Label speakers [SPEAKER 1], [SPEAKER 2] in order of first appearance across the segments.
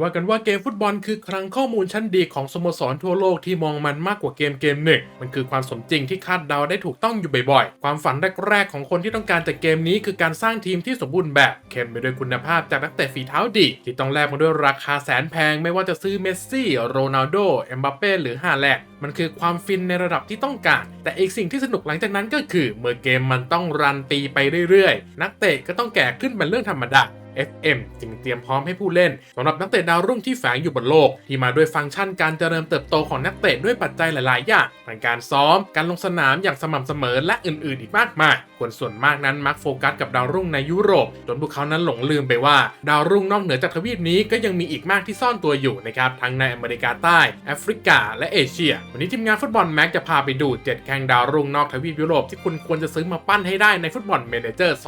[SPEAKER 1] ว่ากันว่าเกมฟุตบอลคือคลังข้อมูลชั้นดีของสโมสรทั่วโลกที่มองมันมากกว่าเกมเกมหนึ่ง มันคือความสมจริงที่คาดเดาได้ถูกต้องอยู่บ่อยๆ ความฝันแรกๆของคนที่ต้องการจากเกมนี้คือการสร้างทีมที่สมบูรณ์แบบ เข้มไปด้วยคุณภาพจากนักเตะฝีเท้าดี ที่ต้องแลกมาด้วยราคาแสนแพงไม่ว่าจะซื้อเมสซี่ โรนัลโด เอ็มบัปเป้ หรือฮาแลนด์มันคือความฟินในระดับที่ต้องการ แต่อีกสิ่งที่สนุกหลังจากนั้นก็คือ เมื่อเกมมันต้องรันตีไปเรื่อยๆ นักเตะก็ต้องแก่ขึ้นเป็นเรื่องธรรมดา FM จึงเตรียมพร้อมให้ผู้เล่นสำหรับนักเตะดาวรุ่งที่แฝงอยู่บนโลก ที่มาด้วยฟังก์ชันการเจริญเติบโตของนักเตะด้วยปัจจัยหลาย ๆ อย่างทั้งการซ้อม การลงสนามอย่างสม่ำเสมอและอื่น ๆ อีกมากมายคนส่วนมากนั้นมักโฟกัสกับดาวรุ่งในยุโรปจนพวกเขานั้นหลงลืมไปว่า ดาวรุ่งนอกเหนือจากทวีปนี้ก็ยังมีอีกมากที่ซ่อนตัวอยู่นะครับทั้งในอเมริกาใต้แอฟริกา และเอเชีย วันนี้ทีมงานฟุตบอลแม็กจะพาไปดู7แข่งดาวรุ่งนอกทวีปยุโรปที่คุณควรจะซื้อมาปั้นให้ได้ในฟุตบอลเมเนเจอร์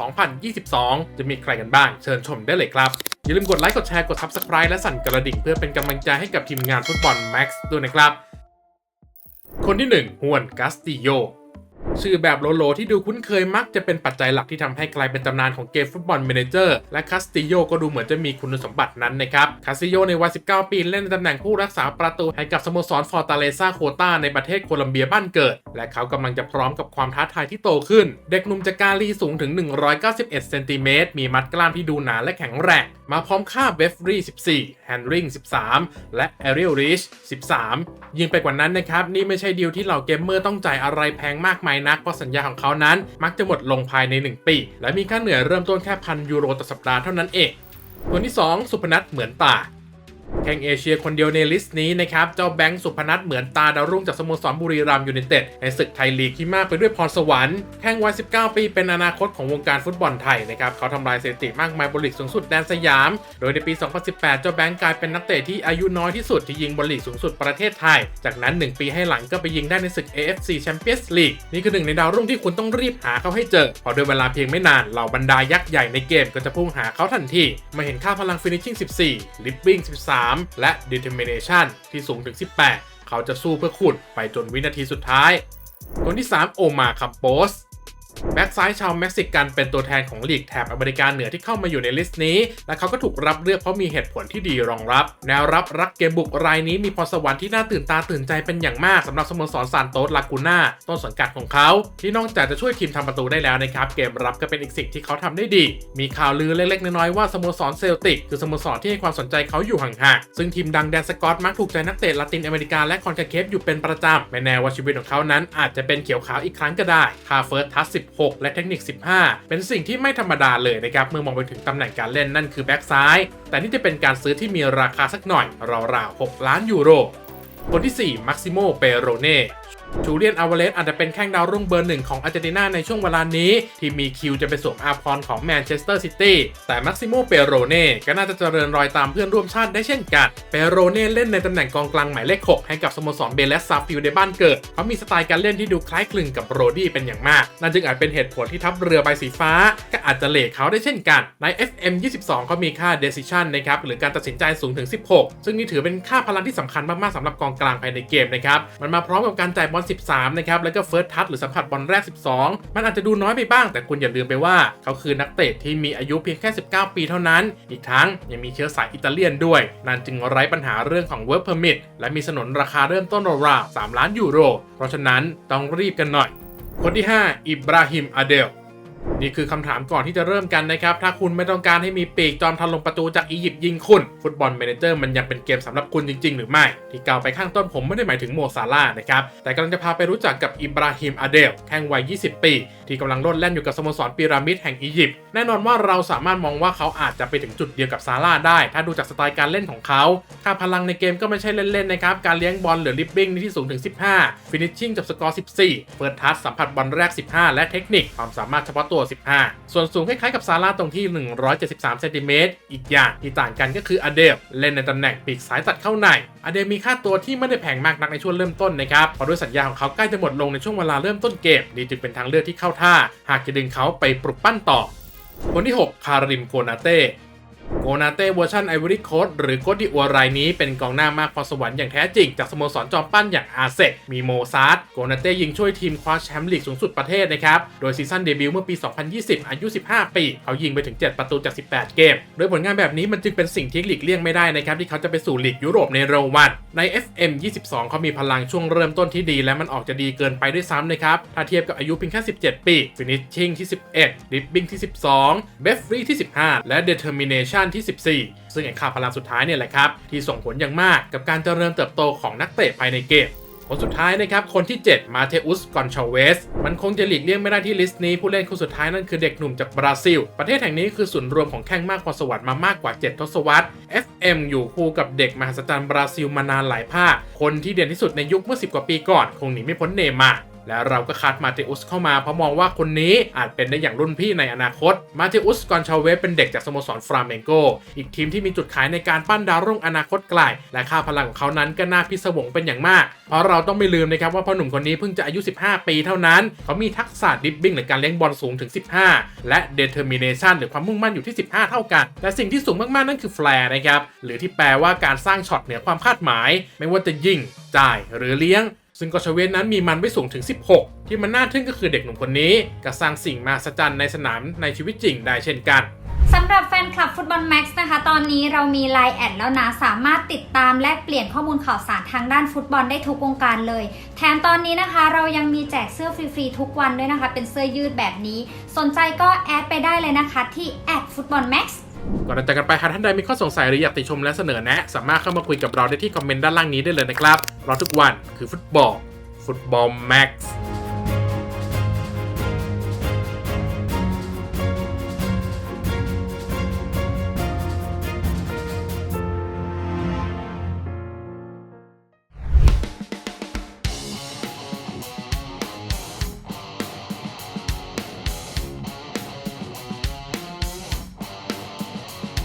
[SPEAKER 1] 2022 จะมีใครกันบ้างเชิญชมได้เลยครับ อย่าลืมกดไลค์กดแชร์กด Subscribe และสั่นกระดิ่งเพื่อเป็นกำลังใจให้กับทีมงานฟุตบอลแม็กซ์ด้วยนะครับ คนที่ 1ฮวนกัสติโย ชื่อแบบโลโลที่ดูคุ้นเคยมักจะเป็นปัจจัยหลักที่ทำให้กลายเป็นตำนานของเกมฟุตบอลเมเนเจอร์และคาสติโยก็ดูเหมือนจะมีคุณสมบัตินั้นนะครับคาสติโยในวัย 19 ปีเล่นในตำแหน่งผู้รักษาประตูให้กับสโมสรฟอร์ตาเลซาโคตาในประเทศโคลัมเบียบ้านเกิด และเขากำลังจะพร้อมกับความท้าทายที่โตขึ้น เด็กหนุ่มจากกาลีสูงถึง 191เซนติเมตรมีมัดกล้ามที่ดูหนาและแข็งแรงมาพร้อมค่าเบฟรี14 แฮนริง 13 และแอเรียลริช 13 ยิ่งไปกว่านั้นนะครับนี่ไม่ใช่ดีลที่เหล่าเกมเมอร์ต้องจ่ายอะไรแพงมากมายนักเพราะสัญญาของเขานั้น มักจะหมดลงภายใน 1 ปี และมีค่าเหนื่อยเริ่มต้นแค่พันยูโรต่อสัปดาห์เท่านั้นเองคนที่ 2 สุพนัทเหมือนตา แข่งเอเชียคนเดียวในลิสต์นี้นะครับ เจ้าแบงค์สุพนัทเหมือนตาดาวรุ่งจากสโมสรบุรีรัมย์ยูไนเต็ดในศึกไทยลีกที่มากไปด้วยพรสวรรค์แข่งวัย 19 ปีเป็นอนาคตของวงการฟุตบอลไทยนะครับ เขาทำลายสถิติมากมายบนลีกสูงสุดแดนสยาม โดยในปี 2018 เจ้าแบงค์กลายเป็นนักเตะที่อายุน้อยที่สุดที่ยิงบนลีกสูงสุดประเทศไทย จากนั้น 1 ปีให้หลังก็ไปยิงได้ในศึก AFC Champions League นี่คือหนึ่งในดาวรุ่งที่คุณต้องรีบหาเขาให้เจอเพอโดยเวลาเพียงไม่นานเหล่าบรรดายักษ์ใหญ่ในเกมก็จะพุ่งหาเขาทันทีมาเห็นค่าพลัง finishing 14 living 13และ determination ที่สูงถึง 18 เขาจะสู้เพื่อคุณไปจนวินาทีสุดท้ายคนที่ 3 โอมาคัมโปส แบ็กซ้ายชาวเม็กซิกันเป็นตัวแทนของลีกแถบอเมริกาเหนือที่เข้ามาอยู่ในลิสต์นี้ และเขาก็ถูกรับเลือกเพราะมีเหตุผลที่ดีรองรับ แนวรับรักเกมบุกรายนี้มีพรสวรรค์ที่น่าตื่นตาตื่นใจเป็นอย่างมากสำหรับสโมสรซานโตสลากูน่าต้นสังกัดของเขา ที่นอกจากจะช่วยทีมทำประตูได้แล้วนะครับ เกมรับก็เป็นอีกสิ่งที่เขาทำได้ดี มีข่าวลือเล็กๆน้อยๆว่าสโมสรเซลติกคือสโมสรที่ให้ความสนใจเขาอยู่ห่างๆซึ่งทีมดังแดนสกอตมักถูกใจนักเตะละตินอเมริกาและคอนคาเคฟอยู่เป็นประจำไม่แน่ว่าชีวิตของเขานั้นอาจจะเป็นเขียวขาวอีกครั้งก็ได้คาเฟิร์สทัส16 และเทคนิค 15 เป็นสิ่งที่ไม่ธรรมดาเลยนะครับ เมื่อมองไปถึงตำแหน่งการเล่นนั่นคือแบ็กซ้าย แต่นี่จะเป็นการซื้อที่มีราคาสักหน่อยราวๆ 6 ล้านยูโร คนที่ 4มักซิโม เปโรเน่ จูเลียนอาวาเลสอาจจะเป็นแข้งดาวรุ่งเบอร์หนึ่งของอาร์เจนตินาในช่วงเวลานี้ ที่มีคิวจะไปสวมอาพรของแมนเชสเตอร์ซิตี้แต่มักซิโมเปโรเน่ก็น่าจะเจริญรอยตามเพื่อนร่วมชาติได้เช่นกัน เปโรเน่เล่นในตำแหน่งกองกลางหมายเลข 6 ให้กับสโมสรเบเลสซาฟิลในบ้านเกิด เขามีสไตล์การเล่นที่ดูคล้ายคลึงกับโรดี้เป็นอย่างมาก นั่นจึงอาจเป็นเหตุผลที่ทัพเรือใบสีฟ้า ก็อาจจะเหล่เขาได้เช่นกัน ใน FM 22เขามีค่า decision นะครับหรือการตัดสินใจสูงถึง 16 ซึ่งนี่ถือเป็นค่าพลังที่สำคัญมากๆสำหรับกองกลางภายในเกมนะครับมันมาพร้อมกับการจ่ายบอล13 นะครับ แล้วก็เฟิร์สทัชหรือสัมผัสบอลแรก 12 มันอาจจะดูน้อยไปบ้าง แต่คุณอย่าลืมไปว่า เขาคือนักเตะที่มีอายุเพียงแค่ 19 ปีเท่านั้น อีกทั้งยังมีเชื้อสายอิตาเลียนด้วย นั่นจึงไร้ปัญหาเรื่องของเวิร์กเพอร์มิตและมีสนนราคาเริ่มต้นราวๆ3ล้านยูโร เพราะฉะนั้นต้องรีบกันหน่อย คนที่ 5 อิบราฮิมอาเดล นี่คือคำถามก่อนที่จะเริ่มกันนะครับ ถ้าคุณไม่ต้องการให้มีปีกจอมทันลงประตูจากอียิปต์ยิงคุณ ฟุตบอลเมเนเจอร์มันยังเป็นเกมสำหรับคุณจริง ๆ หรือไม่ ที่กล่าวไปข้างต้นผมไม่ได้หมายถึงโมซาร่านะครับ แต่กำลังจะพาไปรู้จักกับอิบราฮิมอาเดลแข้งวัย 20 ปี ที่กำลังโลดแล่นอยู่กับสโมสรพีระมิดแห่งอียิปต์แน่นอนว่าเราสามารถมองว่าเขาอาจจะไปถึงจุดเดียวกับซาร่าได้ ถ้าดูจากสไตล์การเล่นของเขาค่าพลังในเกมก็ไม่ใช่เล่นๆนะครับการเลี้ยงบอลหรือลิฟบิ้งที่สูงถึง 15ฟินิชชิ่งกับสกอร์ 14เปิดทัชสัมผัสบอลแรก 15 และเทคนิคความสามารถเฉพาะตัว 15 ส่วนสูงคล้ายๆกับซาร่าห์ตรงที่ 173เซนติเมตรอีกอย่างที่ต่างกันก็คืออเดลเล่นในตำแหน่งปีกซ้ายตัดเข้าในอเดลมีค่าตัวที่ไม่ได้แพงมากนักในช่วงเริ่มต้นนะครับเพราะด้วยสัญญาของเขาใกล้จะหมดลงในช่วงเวลาเริ่มต้นเกมนี่จึงเป็นทางเลือกที่เข้าท่า หากจะดึงเขาไปปลุกปั้นต่อคนที่ 6 คาริมโคนาเต้ โกนาเต้เวอร์ชันไอวอรี่โคสหรือโคดิอัวรายนี้เป็นกองหน้ามากพรสวรรค์อย่างแท้จริง จากสโมสรจอมปั้นอย่างอาเซกมีโมซาร์โกนาเต้ยิงช่วยทีมคว้าแชมป์ลีกสูงสุดประเทศนะครับ โดยซีซั่นเดบิวต์เมื่อปี 2020 อายุ 15 ปี เขายิงไปถึง 7 ประตูจาก 18 เกม โดยผลงานแบบนี้มันจึงเป็นสิ่งที่หลีกเลี่ยงไม่ได้นะครับ ที่เขาจะไปสู่ลีกยุโรปในเร็ววัน ใน FM 22 เขามีพลังช่วงเริ่มต้นที่ดี และมันออกจะดีเกินไปด้วยซ้ำนะครับถ้าเทียบกับอายุเพียงแค่ 17 ปี Finishing ที่ 11 Dribbling ที่ 12 b e f r e e ที่ 15 และ Determination 14 ซึ่งไอ้ค่าพลังสุดท้ายเนี่ยแหละครับ ที่ส่งผลอย่างมากกับการเจริญเติบโตของนักเตะภายในเกมคนสุดท้ายนะครับ คนที่ 7 มาเทอุส กอนชาเวส มันคงจะหลีกเลี่ยงไม่ได้ที่ลิสต์นี้ ผู้เล่นคนสุดท้ายนั่นคือเด็กหนุ่มจากบราซิล ประเทศแห่งนี้คือศูนย์รวมของแข้งมากพรสวรรค์มามากกว่า 7 ทศวรรษ FM อยู่คู่กับเด็กมหัศจรรย์บราซิลมานานหลายภาค คนที่เด่นที่สุดในยุคเมื่อ 10 กว่าปีก่อน คงหนีไม่พ้นเนมาร์ และเราก็คัดมาเตอุสเข้ามาเพราะมองว่าคนนี้อาจเป็นได้อย่างรุ่นพี่ในอนาคต มาเตอุสกอนชาเวสเป็นเด็กจากสโมสรฟราเมงโก อีกทีมที่มีจุดขายในการปั้นดาวรุ่งอนาคตไกล และค่าพลังของเขานั้นก็น่าพิศวงเป็นอย่างมาก เพราะเราต้องไม่ลืมนะครับว่าพ่อหนุ่มคนนี้เพิ่งจะอายุ 15 ปีเท่านั้น เขามีทักษะดิบบิ้งหรือการเลี้ยงบอลสูงถึง 15 และ determination หรือความมุ่งมั่นอยู่ที่ 15 เท่ากันแต่สิ่งที่สูงมากๆนั่นคือแฟร์นะครับ หรือที่แปลว่าการสร้างช็อตเหนือความคาดหมาย ไม่ว่าจะยิง จ่าย หรือเลี้ยง ซึ่งกอชเวนนั้นมีมันไว้สูงถึง 16 ที่มันน่าทึ่งก็คือเด็กหนุ่มคนนี้ก็สร้างสิ่งมหัศจรรย์ในสนามในชีวิตจริงได้เช่นกัน
[SPEAKER 2] สำหรับแฟนคลับฟุตบอลแม็กซ์นะคะ ตอนนี้เรามี Line แอดแล้วนะ สามารถติดตามและเปลี่ยนข้อมูลข่าวสารทางด้านฟุตบอลได้ทุกวงการเลย แถมตอนนี้นะคะ เรายังมีแจกเสื้อฟรีๆ ทุกวันด้วยนะคะ เป็นเสื้อยืดแบบนี้ สนใจก็แอดไปได้เลยนะคะที่แอดฟุตบอลแม็กซ์
[SPEAKER 1] ก่อนจะจากกันไปหากท่านใดมีข้อสงสัยหรืออยากติชมและเสนอแนะ สามารถเข้ามาคุยกับเราได้ที่คอมเมนต์ด้านล่างนี้ได้เลยนะครับเราทุกวันคือฟุตบอลฟุตบอลแม็กซ์